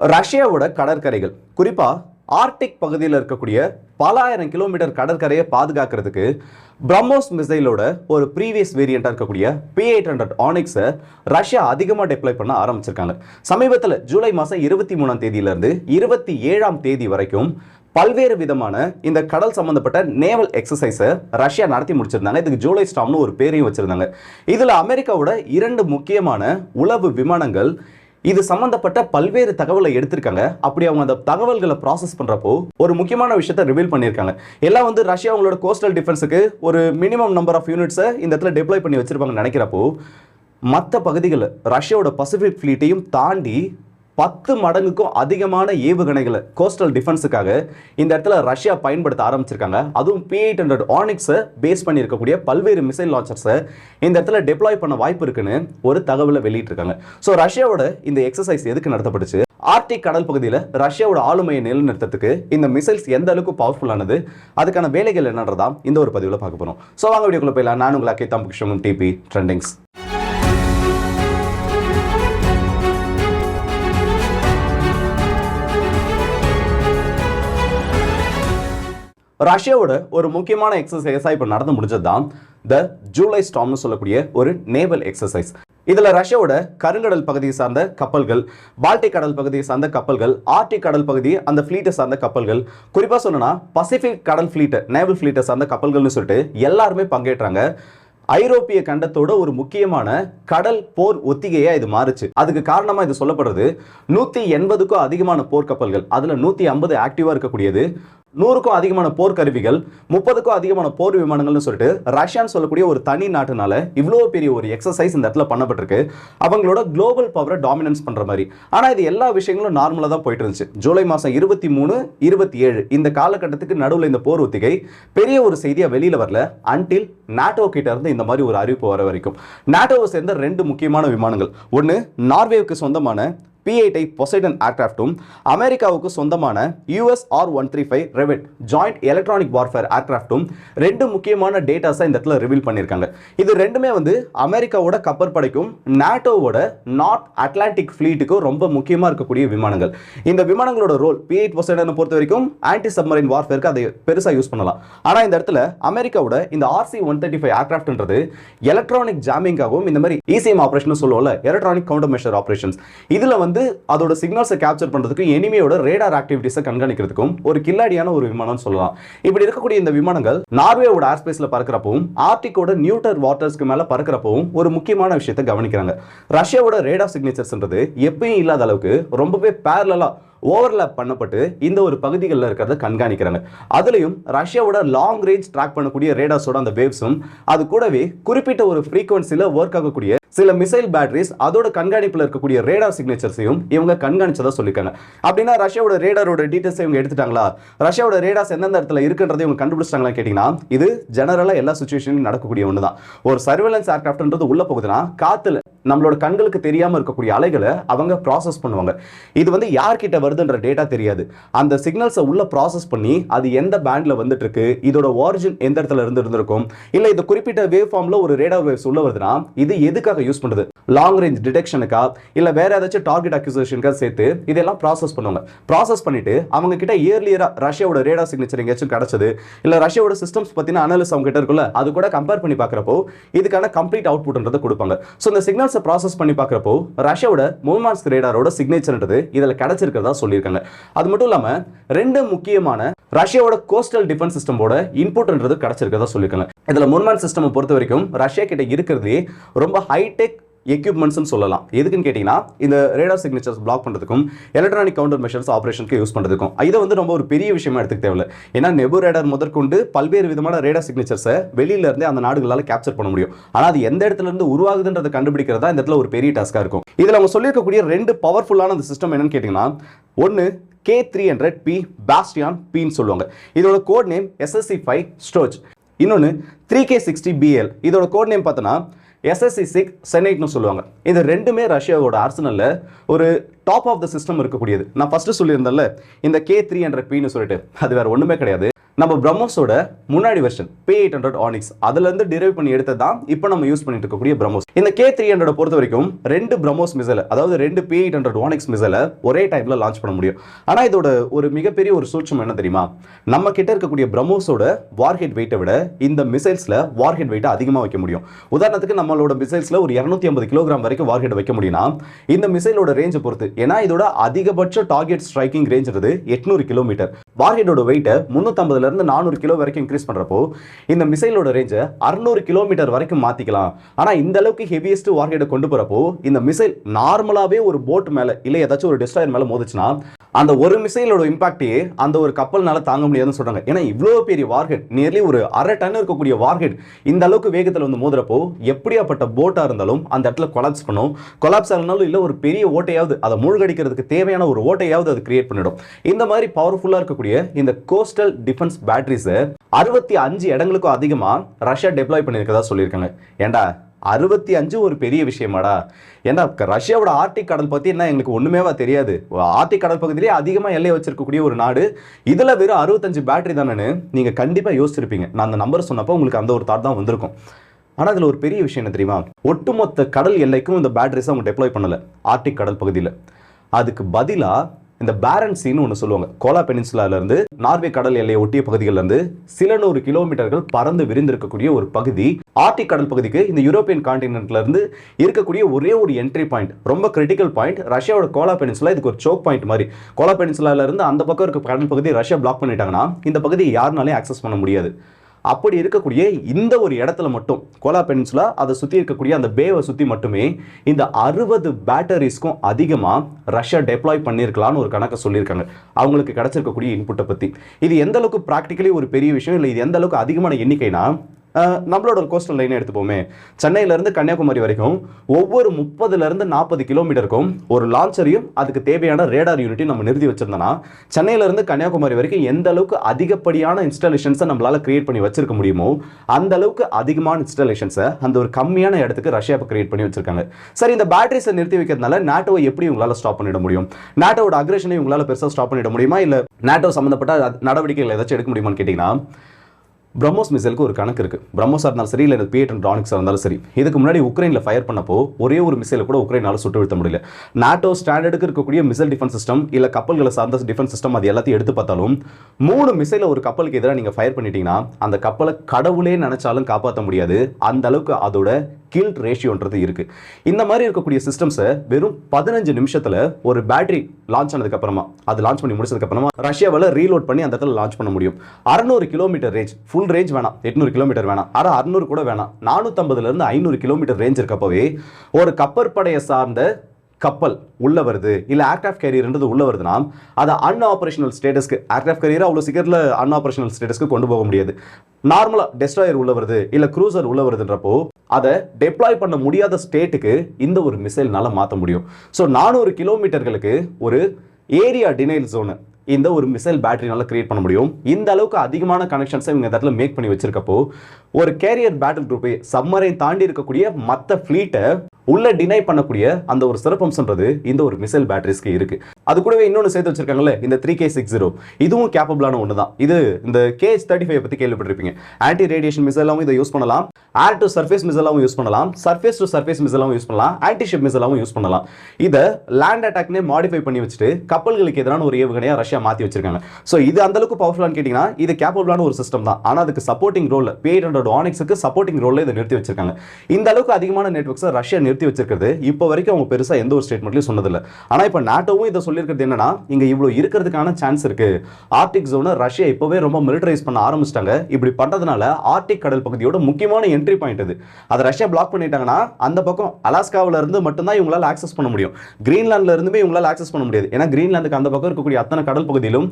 ரஷ்யாவோட கடற்கரைகள் குறிப்பாக ஆர்டிக் பகுதியில் இருக்கக்கூடிய பல ஆயிரம் கிலோமீட்டர் கடற்கரையை பாதுகாக்கிறதுக்கு பிரம்மோஸ் மிசைலோட ஒரு ப்ரீவியஸ் வேரியண்ட்டாக இருக்கக்கூடிய பி எயிட் ஹண்ட்ரட் ஆனிக்ஸை ரஷ்யா அதிகமாக டிப்ளை பண்ண ஆரம்பிச்சிருக்காங்க. சமீபத்தில் ஜூலை மாதம் இருபத்தி மூணாம் தேதியிலேருந்து இருபத்தி ஏழாம் தேதி வரைக்கும் பல்வேறு விதமான இந்த கடல் சம்பந்தப்பட்ட நேவல் எக்ஸசைஸை ரஷ்யா நடத்தி முடிச்சிருந்தாங்க. இதுக்கு ஜூலை ஸ்டாம்னு ஒரு பேரையும் வச்சிருந்தாங்க. இதில் அமெரிக்காவோட இரண்டு முக்கியமான உளவு விமானங்கள் இது சம்பந்தப்பட்ட பல்வேறு தகவலை எடுத்திருக்காங்க. அப்படி அவங்க அந்த தகவல்களை ப்ராசஸ் பண்ணுறப்போ ஒரு முக்கியமான விஷயத்தை ரிவீல் பண்ணியிருக்காங்க. எல்லாம் வந்து ரஷ்யா அவங்களோட கோஸ்டல் டிஃபென்ஸுக்கு ஒரு மினிமம் நம்பர் ஆஃப் யூனிட்ஸை இந்த இடத்துல டெப்ளாய் பண்ணி வச்சிருப்பாங்கன்னு நினைக்கிறப்போ மற்ற பகுதிகளில் ரஷ்யாவோட பசிபிக் ஃப்ளீட்டையும் தாண்டி பத்து மடங்குக்கும் அதிகமான ஏவுகணைகளை கோஸ்டல் டிஃபென்ஸுக்காக இந்த இடத்துல ரஷ்யா பயன்படுத்த ஆரம்பிச்சிருக்காங்க. அதுவும் பி எயிட் ஹண்ட்ரட் ஆனிக்ஸை பேஸ் பண்ணியிருக்கக்கூடிய பல்வேறு மிசைல் லான்ச்சர்ஸை இந்த இடத்துல டெப்ளாய் பண்ண வாய்ப்பு இருக்குன்னு ஒரு தகவலை வெளியிட்டிருக்காங்க. ஸோ ரஷ்யாவோட இந்த எக்ஸசைஸ் எதுக்கு நடத்தப்பட்டுச்சு? ஆர்டிக் கடல் பகுதியில் ரஷ்யாவோட ஆளுமையை நிலைநிறுத்தத்துக்கு இந்த மிசைல்ஸ் எந்த அளவுக்கு பவர்ஃபுல்லானது அதுக்கான வேலைகள் என்னன்றதான் இந்த ஒரு பதிவில் பார்க்க போகிறோம் ஸோ வாங்க வீடியோக்குள்ள போயிடலாம். நான் உங்களை அக்கே தம்பு டிபி ட்ரெண்டிங்ஸ் ரஷ்யாவோட ஒரு முக்கியமான எக்ஸசைஸாக இப்போ நடந்து முடிஞ்சது தான் த ஜூலை ஸ்டாம்னு சொல்லக்கூடிய ஒரு நேவல் எக்ஸசைஸ் இதில் ரஷ்யாவோட கருங்கடல் பகுதியை சார்ந்த கப்பல்கள் பால்டிக் கடல் பகுதியை சார்ந்த கப்பல்கள் ஆர்டிக் கடல் பகுதி அந்த ஃப்ளீட்டை சார்ந்த கப்பல்கள் குறிப்பாக சொன்னால் பசிபிக் கடல் ஃப்ளீட்டை நேவல் ஃப்ளீட்டை சார்ந்த கப்பல்கள்னு சொல்லிட்டு எல்லாருமே பங்கேற்றாங்க. ஐரோப்பிய கண்டத்தோட ஒரு முக்கியமான கடல் போர் ஒத்திகையாக இது மாறுச்சு. அதுக்கு காரணமாக இது சொல்லப்படுறது நூற்றி எண்பதுக்கும் அதிகமான போர்க்கப்பல்கள் அதில் நூற்றி ஐம்பது ஆக்டிவாக இருக்கக்கூடியது நூறுக்கும் அதிகமான போர்க்கருவிகள் முப்பதுக்கும் அதிகமான போர் விமானங்கள்னு சொல்லிட்டு ரஷ்யான்னு சொல்லக்கூடிய ஒரு தனி நாட்டுனால இவ்வளோ பெரிய ஒரு எக்ஸசைஸ் இந்த இடத்துல பண்ணப்பட்டிருக்கு. அவங்களோட குளோபல் பவரை டாமினன்ஸ் பண்ணுற மாதிரி. ஆனால் இது எல்லா விஷயங்களும் நார்மலாக தான் போயிட்டு இருந்துச்சு ஜூலை மாதம் இருபத்தி மூணு இருபத்தி ஏழு இந்த காலகட்டத்துக்கு நடுவில் இந்த போர் ஒத்திகை. பெரிய ஒரு செய்தியாக வெளியில் வரல. அன்டில் நாட்டோ கிட்ட இருந்து இந்த மாதிரி ஒரு அறிவிப்பு வர வரைக்கும். நாட்டோவை சேர்ந்த ரெண்டு முக்கியமான விமானங்கள். ஒன்று நார்வேவுக்கு சொந்தமான பி ஐ பொசைடன் ஏர்கிராஃப்டும் அமெரிக்காவுக்கு சொந்தமான US R one three five Rivet joint electronic warfare ஏர்கிராஃப்டும் ரெண்டு முக்கியமான டேட்டாஸை இந்த இடத்துல ரிவீல் பண்ணியிருக்காங்க. இது ரெண்டுமே வந்து அமெரிக்காவோட கப்பற்படைக்கும் நாட்டோவோட நார்த் அட்லாண்டிக் ஃப்ளீட்டுக்கும் ரொம்ப முக்கியமாக இருக்கக்கூடிய விமானங்கள். இந்த விமானங்களோட ரோல் பி பொசைடனை பொறுத்த வரைக்கும் ஆன்டி சப்மரைன் வார்ஃபேருக்கு அதை பெருசாக யூஸ் பண்ணலாம். ஆனால் இந்த இடத்துல அமெரிக்காவோட இந்த ஆர்சி ஒன் தேர்ட்டி ஃபைவ் ஏர்கிராஃப்ட்ன்றது எலக்ட்ரானிக் ஜாமிங்காகவும் இந்த மாதிரி இசிஎம் ஆப்ரேஷன் சொல்லுவோம்ல எலக்ட்ரானிக் கவுண்டர் மெஷர் ஆப்ரேஷன்ஸ் இதில் வந்து அதோட சிக்னல்ஸை கேப்சர் பண்ணுறதுக்கும் எனிமையோட ரேடார் ஆக்டிவிட்டிஸை கண்காணிக்கிறதுக்கும் ஒரு கில்லாடியான ஒரு விமானம் சொல்லலாம். இப்படி இருக்கக்கூடிய இந்த விமானங்கள் நார்வேவோட ஏர்ஸ்பேஸில் பறக்கிறப்பவும் ஆர்டிக்கோட நியூட்டர் வாட்டர்ஸ்க்கு மேலே பறக்கிறப்பவும் ஒரு முக்கியமான விஷயத்தை கவனிக்கிறாங்க. ரஷ்யாவோட ரேடார் சிக்னேச்சர்ஸ்ன்றது எப்பயும் இல்லாத அளவுக்கு ரொம்பவே பேரலாக ஓவர்லேப் பண்ணப்பட்டு இந்த ஒரு பகுதிகளில் இருக்கிறத கண்காணிக்கிறாங்க. அதுலேயும் ரஷ்யாவோட லாங் ரேஞ்ச் ட்ராக் பண்ணக்கூடிய ரேடார்ஸோட அந்த வேவ்ஸும் அது கூடவே குறிப்பிட்ட ஒரு ஃப்ரீக்வன்சியில் ஒர்க் ஆகக்கூடிய சில மிசைல் பேட்டரிஸ் அதோட கண்காணிப்பில் இருக்கக்கூடிய ரேடார் சிக்னேச்சர்ஸையும் இவங்க கண்காணிச்சதா சொல்லியிருக்காங்க. அப்படின்னா ரஷ்யாவோட ரேடாரோட டீட்டெயில்ஸ் இவங்க எடுத்துட்டாங்களா? ரஷ்யாவோட ரேடார்ஸ் எந்தெந்த இடத்துல இருக்குன்றதை இவங்க கண்டுபிடிச்சிட்டாங்களா கேட்டிங்கன்னா இது ஜெனரலாக எல்லா சுச்சுவேஷனும் நடக்கக்கூடிய ஒன்று தான் ஒரு சர்வேலன்ஸ் ஏர்கிராஃப்ட்ன்றது உள்ள போகுதுன்னா காற்றுல நம்மளோட கண்களுக்கு தெரியாமல் இருக்கக்கூடிய அலைகளை அவங்க ப்ராசஸ் பண்ணுவாங்க. இது வந்து யார்கிட்ட வருதுன்ற டேட்டா தெரியாது. அந்த சிக்னல்ஸை உள்ள ப்ராசஸ் பண்ணி அது எந்த பேண்ட்ல வந்துட்டு இருக்கு இதோட ஒரிஜின் எந்த இடத்துல இருந்து இருந்திருக்கும் இல்ல இந்த குறிப்பிட்ட வேவ் ஃபார்ம்ல ஒரு ரேடார் வேவ்ஸ் உள்ள வருதுன்னா இது எதுக்காக யூஸ் பண்ணுறது லாங் ரேஞ்ச் டிடெக்ஷனுக்கா இல்லை வேற ஏதாச்சும் டார்கெட் அக்யூசேஷனுக்காக சேர்த்து இதெல்லாம் ப்ராசஸ் பண்ணுவாங்க. ப்ராசஸ் பண்ணிட்டு அவங்க கிட்ட இயர்லியராக ரஷ்யாவோட ரேடா சிக்னேச்சர் எங்கேயாச்சும் கிடைச்சது இல்லை ரஷ்யாவோட சிஸ்டம்ஸ் பற்றின அனாலிஸ் அவங்க கிட்ட இருக்குல்ல அது கூட கம்பேர் பண்ணி பார்க்குறப்போ இதுக்கான கம்ப்ளீட் அவுட்புட்ன்றதை கொடுப்பாங்க. ஸோ இந்த சிக்னல்ஸை ப்ராசஸ் பண்ணி பார்க்குறப்போ ரஷ்யாவோட மூவ்மான்ஸ் ரேடாரோட சிக்னேச்சர்ன்றது இதில் கிடைச்சிருக்கிறதா சொல்லியிருக்காங்க. அது மட்டும் இல்லாமல் ரெண்டு முக்கியமான ரஷ்யாவோட கோஸ்டல் டிஃபென்ஸ் சிஸ்டமோட இன்புட்ன்றது கிடைச்சிருக்கிறதா சொல்லியிருக்காங்க. இதில் முன்மான் சிஸ்டம் பொறுத்த வரைக்கும் ரஷ்யா கிட்ட இருக்கிறதே ரொம்ப ஹைடெக் எக்யூப்மெண்ட்ஸ்னு சொல்லலாம். எதுக்குன்னு கேட்டிங்கன்னா இந்த ரேடார் சிக்னேச்சர்ஸ் பிளாக் பண்ணுறதுக்கும் எலக்ட்ரானிக் கவுண்டர் மெஷர்ஸ் ஆப்ரேஷனுக்கு யூஸ் பண்ணுறதுக்கும் இதை வந்து ரொம்ப ஒரு பெரிய விஷயமா எடுத்துக்க தேவையில்ல. ஏன்னா நெபு ரேடார் முதற்கொண்டு பல்வேறு விதமான ரேடார் சிக்னேச்சர்ஸை வெளியிலிருந்தே அந்த நாடுகளால் கேப்சர் பண்ண முடியும். ஆனால் அது எந்த இடத்துல இருந்து உருவாகுதுன்றதை கண்டுபிடிக்கிறதா இந்த இடத்துல ஒரு பெரிய டாஸ்க்காக இருக்கும். இதில் அவங்க சொல்லியிருக்கக்கூடிய ரெண்டு பவர்ஃபுல்லான அந்த சிஸ்டம் என்னன்னு கேட்டிங்கன்னா ஒன்று K three hundred P Bastion பின்னு சொல்லுவாங்க. இதோட code name SSC five Stooge இன்னொன்று த்ரீ கே சிக்ஸ்டி பிஎல் இதோட கோட் நேம் பார்த்தோன்னா எஸ்எஸ்சி சிக்ஸ் செனைட்னு சொல்லுவாங்க. இது ரெண்டுமே ரஷ்யாவோட ஆர்சனலில் ஒரு டாப் ஆஃப் த சிஸ்டம் இருக்கக்கூடியது. நான் ஃபஸ்ட்டு சொல்லியிருந்தேன்ல இந்த கே த்ரீ ஹண்ட்ரட் பின்னு சொல்லிட்டு. அது வேறு ஒன்றுமே கிடையாது. நம்ம பிரம்மோஸோட முன்னாடி version P eight hundred Onyx அதுலேருந்து டிரைவ் பண்ணி எடுத்தது தான் இப்போ நம்ம யூஸ் பண்ணிட்டு இருக்கக்கூடிய பிரம்மோஸ். இந்த கே த்ரீ ஹண்ட்ரட் பொறுத்த வரைக்கும் ரெண்டு பிரம்மோஸ் மிசைல் அதாவது ரெண்டு பே எயிட் ஹண்ட்ரட் ஆனிக்ஸ் மிசைலை ஒரே டைமில் லான்ச் பண்ண முடியும். ஆனால் இதோட ஒரு மிகப்பெரிய ஒரு சூட்சம் என்ன தெரியுமா? நம்ம கிட்ட இருக்கக்கூடிய பிரம்மோஸோட வார்ஹெட் வெயிட்டை விட இந்த மிசைல்ஸில் வார்ஹெட் வெயிட்டை அதிகமாக வைக்க முடியும். உதாரணத்துக்கு நம்மளோட மிசைல்ஸில் ஒரு இரநூத்தி ஐம்பது கிலோகிராம் வரைக்கும் வார்ஹெட் வைக்க முடியும்னா இந்த மிசைலோட ரேஞ்சை பொறுத்து ஏன்னா இதோட அதிகபட்ச டார்கெட் ஸ்ட்ரைக்கிங் ரேஞ்சுறது எட்நூறு கிலோமீட்டர் வார்ஹெட்டோட வெயிட்டை முந்நூற்றம்பதுல இருந்து நானூறு கிலோ வரைக்கும் இன்க்ரீஸ் பண்ணுறப்போ இந்த மிசைலோட ரேஞ்சை அறுநூறு கிலோமீட்டர் வரைக்கும் மாற்றிக்கலாம் ஆனால் இந்த அளவுக்கு ஹெவியஸ்ட் வார்ஹெட்டை கொண்டு போகிறப்போ இந்த மிசைல் நார்மலாகவே ஒரு போட் மேலே இல்லை ஏதாச்சும் ஒரு டிஸ்ட்ராயர் மேலே மோதிச்சுன்னா அந்த ஒரு மிசைலோட இம்பாக்டே அந்த ஒரு கப்பல்னால தாங்க முடியாதுன்னு சொல்கிறாங்க ஏன்னா இவ்வளோ பெரிய வார்ஹெட் நியர்லி ஒரு அரை டன் இருக்கக்கூடிய வார்ஹெட் இந்த அளவுக்கு வேகத்தில் வந்து மோதுறப்போ எப்படியாப்பட்ட போட்டாக இருந்தாலும் அந்த இடத்துல கொலாப்ஸ் பண்ணும். கொலாப்ஸ் ஆகினாலும் இல்லை ஒரு பெரிய ஓட்டையாவது அதை மூழ்கடிக்கிறதுக்கு தேவையான ஒரு ஓட்டையாவது அது கிரியேட் பண்ணிடும். இந்த மாதிரி பவர்ஃபுல்லாக இருக்க இருக்கக்கூடிய இந்த கோஸ்டல் டிஃபென்ஸ் பேட்டரிஸை அறுபத்தி அஞ்சு இடங்களுக்கும் அதிகமாக ரஷ்யா டெப்ளாய் பண்ணியிருக்கதா சொல்லியிருக்காங்க. ஏண்டா அறுபத்தி அஞ்சு ஒரு பெரிய விஷயமாடா. ஏன்னா ரஷ்யாவோட ஆர்டிக் கடல் பற்றி என்ன எங்களுக்கு ஒன்றுமேவா தெரியாது. ஆர்டிக் கடல் பகுதியிலே அதிகமாக எல்லை வச்சிருக்கக்கூடிய ஒரு நாடு. இதில் வெறும் அறுபத்தஞ்சு பேட்டரி தானேன்னு நீங்கள் கண்டிப்பாக யோசிச்சிருப்பீங்க. நான் அந்த நம்பர் சொன்னப்போ உங்களுக்கு அந்த ஒரு தாட் தான் வந்திருக்கும். ஆனால் அதில் ஒரு பெரிய விஷயம் என்ன தெரியுமா? ஒட்டுமொத்த கடல் எல்லைக்கும் இந்த பேட்டரிஸை அவங்க டெப்ளாய் பண்ணலை ஆர்டிக் கடல் பகுதியில். அதுக்கு பதிலாக இந்த பேரன்சின்னு ஒன்று சொல்லுவாங்க. கோலா பெனின்சுலாலேருந்து நார்வே கடல் எல்லையை ஒட்டிய பகுதிகளிலிருந்து சில நூறு கிலோமீட்டர்கள் பறந்து விரிந்திருக்கக்கூடிய ஒரு பகுதி. ஆர்டிக் கடல் பகுதிக்கு இந்த யூரோப்பியன் காண்டினென்ட்லேருந்து இருக்கக்கூடிய ஒரே ஒரு என்ட்ரி பாயிண்ட் ரொம்ப கிரிட்டிக்கல் பாயிண்ட் ரஷ்யாவோட கோலா பெனின்சுலா இதுக்கு ஒரு சோக் பாயிண்ட் மாதிரி. கோலா பெனின்சுலாலேருந்து அந்த பக்கம் இருக்க கடல் பகுதி ரஷ்யா பிளாக் பண்ணிட்டாங்கன்னா இந்த பகுதியை யாருனாலே ஆக்சஸ் பண்ண முடியாது. அப்படி இருக்கக்கூடிய இந்த ஒரு இடத்துல மட்டும் கோலா பென்சுலா அதை சுற்றி இருக்கக்கூடிய அந்த பேவை சுற்றி மட்டுமே இந்த அறுபது பேட்டரிஸ்க்கும் அதிகமாக ரஷ்யா டெப்ளாய் பண்ணியிருக்கலாம்னு ஒரு கணக்கை சொல்லியிருக்காங்க. அவங்களுக்கு கிடச்சிருக்கக்கூடிய இன்புட்டை பற்றி இது எந்த அளவுக்கு ப்ராக்டிக்கலி ஒரு பெரிய விஷயம் இல்லை இது எந்த அளவுக்கு அதிகமான எண்ணிக்கைனா நம்மளோட ஒரு கோஸ்டல் லைனை எடுத்துப்போமே. சென்னையிலேருந்து கன்னியாகுமரி வரைக்கும் ஒவ்வொரு முப்பதுலேருந்து நாற்பது கிலோமீட்டருக்கும் ஒரு லான்ச்சரையும் அதுக்கு தேவையான ரேடார் யூனிட்டையும் நம்ம நிறுத்தி வச்சிருந்தோம்னா சென்னையிலேருந்து கன்னியாகுமரி வரைக்கும் எந்த அளவுக்கு அதிகப்படியான இன்ஸ்டாலேஷன்ஸை நம்மளால் கிரியேட் பண்ணி வச்சிருக்க முடியுமோ அந்த அளவுக்கு அதிகமான இன்ஸ்டாலேஷன்ஸை அந்த ஒரு கம்மியான இடத்துக்கு ரஷ்யா இப்போ கிரியேட் பண்ணி வச்சிருக்காங்க. சரி இந்த பேட்டரிஸை நிறுத்தி வைக்கிறதுனால நாட்டோவை எப்படி உங்களால் ஸ்டாப் பண்ணிட முடியும்? நாட்டோட அக்ரேஷனை உங்களால் பெருசாக ஸ்டாப் பண்ணிட முடியுமா? இல்லை நாட்டோ சம்மந்தப்பட்ட நடவடிக்கைகள் ஏதாச்சும் எடுக்க முடியுமான்னு கேட்டிங்கன்னா பிரம்மோஸ் மிசைலுக்கு ஒரு கணக்கு இருக்கு. பிரம்மோஸாக இருந்தாலும் சரி இல்லை பிஎட் ட்ரானிக்ஸாக இருந்தாலும் சரி இதுக்கு முன்னாடி உக்ரைனில் ஃபயர் பண்ணப்போ ஒரே ஒரு மிசைலை கூட உக்ரைனால சுட்டு வீழ்த்த முடியல. நாட்டோ ஸ்டாண்டர்டுக்கு இருக்கக்கூடிய மிசைல் டிஃபென்ஸ் சிஸ்டம் இல்லை கப்பல்களை சார்ந்த டிஃபென்ஸ் சிஸ்டம் அது எல்லாத்தையும் எடுத்து பார்த்தாலும் மூணு மிசைலை ஒரு கப்பலுக்கு எதிராக நீங்கள் ஃபயர் பண்ணிட்டீங்கன்னா அந்த கப்பலை கடவுளே நினைச்சாலும் காப்பாற்ற முடியாது. அந்த அளவுக்கு அதோட கில்ட் ரேஷியோன்றது இருக்குது இந்த மாதிரி இருக்கக்கூடிய சிஸ்டம்ஸை வெறும் பதினஞ்சு நிமிஷத்தில் ஒரு பேட்டரி லான்ச் ஆனதுக்கப்புறமா அது லான்ச் பண்ணி முடிச்சதுக்கப்புறமா ரஷ்யாவில் ரீலோட் பண்ணி அந்த இடத்துல லான்ச் பண்ண முடியும். அறநூறு கிலோமீட்டர் ரேஞ்ச் ஃபுல் ரேஞ்ச் வேணாம் எட்நூறு கிலோமீட்டர் வேணாம் ஆனால் அறுநூறு கூட வேணாம் நானூற்றம்பதுலேருந்து ஐநூறு கிலோமீட்டர் ரேஞ்ச் இருக்கப்பவே ஒரு கப்பற்படையை சார்ந்த கப்பல் உள்ளே வருது இல்லை ஏர்க்ராஃப்ட் கேரியர்ன்றது உள்ளே வருதுன்னா அதை அன் ஆபரேஷனல் ஸ்டேட்டஸ்க்கு ஏர்க்ராஃப்ட் கேரியர் அவ்வளோ சீக்கிரத்தில் அன் ஆப்ரேஷனல் ஸ்டேட்டஸ்க்கு கொண்டு போக முடியாது. நார்மலாக டெஸ்ட்ராயர் உள்ள வருது இல்லை க்ரூசர் உள்ள வருதுன்றப்போ அதை டெப்ளாய் பண்ண முடியாத ஸ்டேட்டுக்கு இந்த ஒரு மிசைல்னால மாற்ற முடியும். ஸோ நானூறு கிலோமீட்டர்களுக்கு ஒரு ஏரியா டினைல் ஜோனு இந்த ஒரு மிசைல் பேட்டரினால கிரியேட் பண்ண முடியும். இந்த அளவுக்கு அதிகமான கனெக்ஷன்ஸை இவங்க இந்த இடத்துல மேக் பண்ணி வச்சிருக்கப்போ ஒரு கேரியர் பேட்டில் குரூப்பை சம்மரை தாண்டி இருக்கக்கூடிய மற்ற ஃப்ளீட்டை உள்ள டினை பண்ணக்கூடிய அந்த ஒரு சிறப்பம்சன்றது இந்த ஒரு மிசைல் பேட்டரிஸ்க்கு இருக்கு. அது கூடவே இன்னொன்று சேர்த்து வச்சிருக்காங்கல்ல இந்த த்ரீ கே சிக்ஸ் ஜீரோ இதுவும் கேப்பபிளான ஒன்று தான் இது இந்த கேஎஸ் தேர்ட்டி ஃபைவ் பற்றி கேள்விப்பட்டிருப்பீங்க. ஆன்டி ரேடியேஷன் மிசைலாவும் இதை யூஸ் பண்ணலாம். ஏர் டு சர்ஃபேஸ் மிசைலாவும் யூஸ் பண்ணலாம். சர்ஃபேஸ் டு சர்ஃபேஸ் மிசைலாவும் யூஸ் பண்ணலாம். ஆன்டி ஷிப் மிசைலாவும் யூஸ் பண்ணலாம். இதை லேண்ட் அட்டாக்னே மாடிஃபை பண்ணி வச்சுட்டு கப்பல்களுக்கு எதிரான ஒரு ஏவுகணையாக ரஷ்யா மாற்றி வச்சிருக்காங்க. ஸோ இது அந்தளவுக்கு பவர்ஃபுல்லானு கேட்டிங்கன்னா இது கேப்பபிளான ஒரு சிஸ்டம் தான். ஆனால் அதுக்கு சப்போர்ட்டிங் ரோல் பே ஹண்ட்ரட் ஆனிக்ஸுக்கு சப்போர்ட்டிங் ரோலில் இதை நிறுத்தி வச்சிருக்காங்க. இந்த அளவுக்கு அதிகமான நெட்ஒர்க்ஸை ரஷ்யா நிறுத்தி வச்சிருக்கிறது. இப்போ வரைக்கும் அவங்க பெருசாக எந்த ஒரு ஸ்டேட்மெண்ட்லையும் சொன்னதில்லை. ஆனால் இப்போ நாட்டோவும் இதை சொல்லியிருக்கிறது என்னன்னா இங்கே இவ்வளோ இருக்கிறதுக்கான சான்ஸ் இருக்குது ஆர்டிக் ஜோனை ரஷ்யா இப்போவே ரொம்ப மிலிட்டரைஸ் பண்ண ஆரம்பிச்சிட்டாங்க. இப்படி பண்ணுறதுனால ஆர்டிக் கடல் பகுதியோட முக்கியமான என்ட்ரி பாயிண்ட் இது. அதை ரஷ்யா பிளாக் பண்ணிட்டாங்கன்னா அந்த பக்கம் அலாஸ்காவில் இருந்து மட்டும்தான் இவங்களால் ஆக்சஸ் பண்ண முடியும். கிரீன்லாண்டில் இருந்துமே இவங்களால் ஆக்சஸ் பண்ண முடியாது. ஏன்னா கிரீன்லாந்துக்கு அந்த பக்கம் இருக்கக்கூடிய அத்தனை கடல் பகுதியிலும்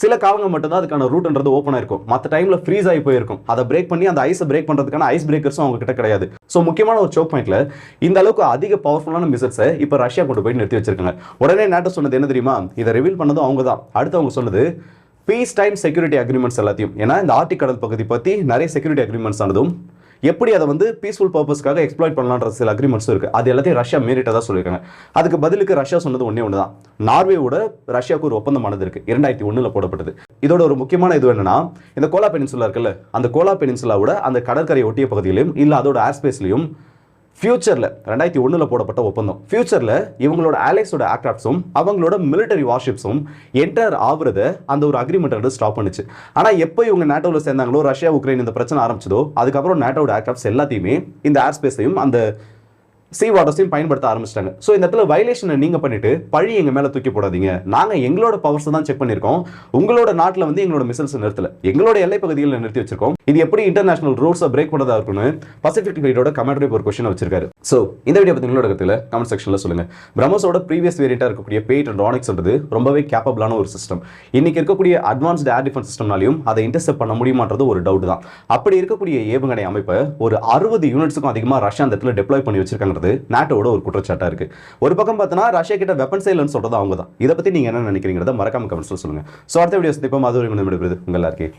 சில காலங்கள் மட்டும்தான் அதுக்கான ரூட்ன்றது ஓப்பனாக இருக்கும் மற்ற டைமில் ஃப்ரீஸ் ஆகி போயிருக்கும். அதை பிரேக் பண்ணி அந்த ஐஸை பிரேக் பண்ணுறதுக்கான ஐஸ் பிரேக்கர்ஸும் அவங்க கிட்ட கிடையாது. ஸோ முக்கியமான ஒரு சோக் பாயிண்ட்ல இந்த அளவுக்கு அதிக பவர்ஃபுல்லான மிசைல்ஸை இப்போ ரஷ்யா கொண்டு போய் நிறுத்தி வச்சிருக்காங்க. உடனே நேட்டோ சொன்னது என்ன தெரியுமா? இதை ரிவீல் பண்ணதும் அவங்க தான். அடுத்து அவங்க சொன்னது பீஸ் டைம் செக்யூரிட்டி அக்ரிமெண்ட்ஸ் எல்லாத்தையும். ஏன்னா இந்த ஆர்டிக் கடல் பகுதி பற்றி நிறைய செக்யூரிட்டி அக்ரிமெண்ட்ஸ் ஆனதும் எப்படி அதை வந்து பீஸ்ஃபுல் பர்பஸ்க்காக எக்ஸ்ப்ளாய்ட் பண்ணலான்ற சில அக்ரிமெண்ட்ஸும் இருக்குது அது எல்லாத்தையும் ரஷ்யா மீறிட்டதாக சொல்லியிருக்காங்க. அதுக்கு பதிலுக்கு ரஷ்யா சொன்னது ஒன்றே ஒன்று தான் நார்வேவோட ரஷ்யாவுக்கு ஒரு ஒப்பந்தமானது இருக்குது இரண்டாயிரத்தி ஒன்றில் போடப்பட்டது. இதோட ஒரு முக்கியமான இது என்னன்னா இந்த கோலா பெனின்சுலா இருக்குல்ல அந்த கோலா பெனின்சுலாவோட அந்த கடற்கரை ஒட்டிய பகுதியிலும் இல்லை அதோட ஏர்ஸ்பேஸ்லயும் ஃபியூச்சரில் ரெண்டாயிரத்தி ஒன்றில் போடப்பட்ட ஒப்பந்தம். ஃபியூச்சரில் இவங்களோட அலைஸோட ஏர்க்ராஃப்ட்ஸும் அவங்களோட மிலிட்டரி வார்ஷிப்ஸும் என்டர் ஆகுறத அந்த ஒரு அக்ரிமெண்ட் வந்து ஸ்டாப் பண்ணுச்சு. ஆனால் எப்போ இவங்க நேட்டோவில் சேர்ந்தாங்களோ ரஷ்யா உக்ரைன் இந்த பிரச்சனை ஆரம்பிச்சதோ அதுக்கப்புறம் நேட்டோட ஏர்க்ராஃப்ட்ஸ் எல்லாத்தையுமே இந்த ஏர்ஸ்பேஸையும் அந்த சீ வாட்டர்ஸையும் பயன்படுத்த ஆரம்பிச்சிட்டாங்க. ஸோ இந்த இடத்துல வயலேஷனை நீங்கள் பண்ணிட்டு பழி எங்கள் மேலே தூக்கி போடாதீங்க. நாங்கள் எங்களோட பவர்ஸ் தான் செக் பண்ணியிருக்கோம். உங்களோட நாட்டில் வந்து எங்களோட மிசைல்ஸ் நிறுத்தல. எங்களோட எல்லை பகுதிகளில் நிறுத்தி வச்சிருக்கோம். இது எப்படி இன்டர்நேஷனல் ரூல்ஸை பிரேக் பண்ணதாக இருக்கும்னு பசிபிக் ஃபிளைட்டோட கமாண்டர் ஒரு கொஸ்டின் வச்சிருக்காரு. ஸோ இந்த வீடியோ பற்றி உங்களோட கமெண்ட் செக்ஷன்ல சொல்லுங்க. பிரம்மோஸோட ப்ரீவியஸ் வேரியண்டா இருக்கக்கூடிய பேட் அண்ட் ரானிக்ஸ்ன்றது ரொம்பவே கேப்பபிளான ஒரு சிஸ்டம் இன்னைக்கு இருக்கக்கூடிய அட்வான்ஸ்டு ஏர் டிஃபென்ஸ் சிஸ்டம்னாலையும் அதை இன்டர்செப்ட் பண்ண முடியுமான்றது ஒரு டவுட் தான். அப்படி இருக்கக்கூடிய ஏவுகணை அமைப்பை ஒரு அறுபது யூனிட்ஸுக்கும் அதிகமாக ரஷ்யா அந்த இடத்துல டெப்ளாய் பண்ணி வச்சிருக்காங்கிறது நாட்டோட ஒரு குற்றச்சாட்டா இருக்கு. ஒரு பக்கம் பார்த்தோன்னா ரஷ்யா கிட்ட வெப்பன் இல்லைன்னு சொல்றது அவங்க தான் இதை பத்தி நீங்க என்ன நினைக்கிறீங்கிறத மறக்காம கமெண்ட்ஸில் சொல்லுங்க. ஸோ அடுத்த வீடியோஸ் இப்போ மாதிரி உங்கள் எல்லாருக்கே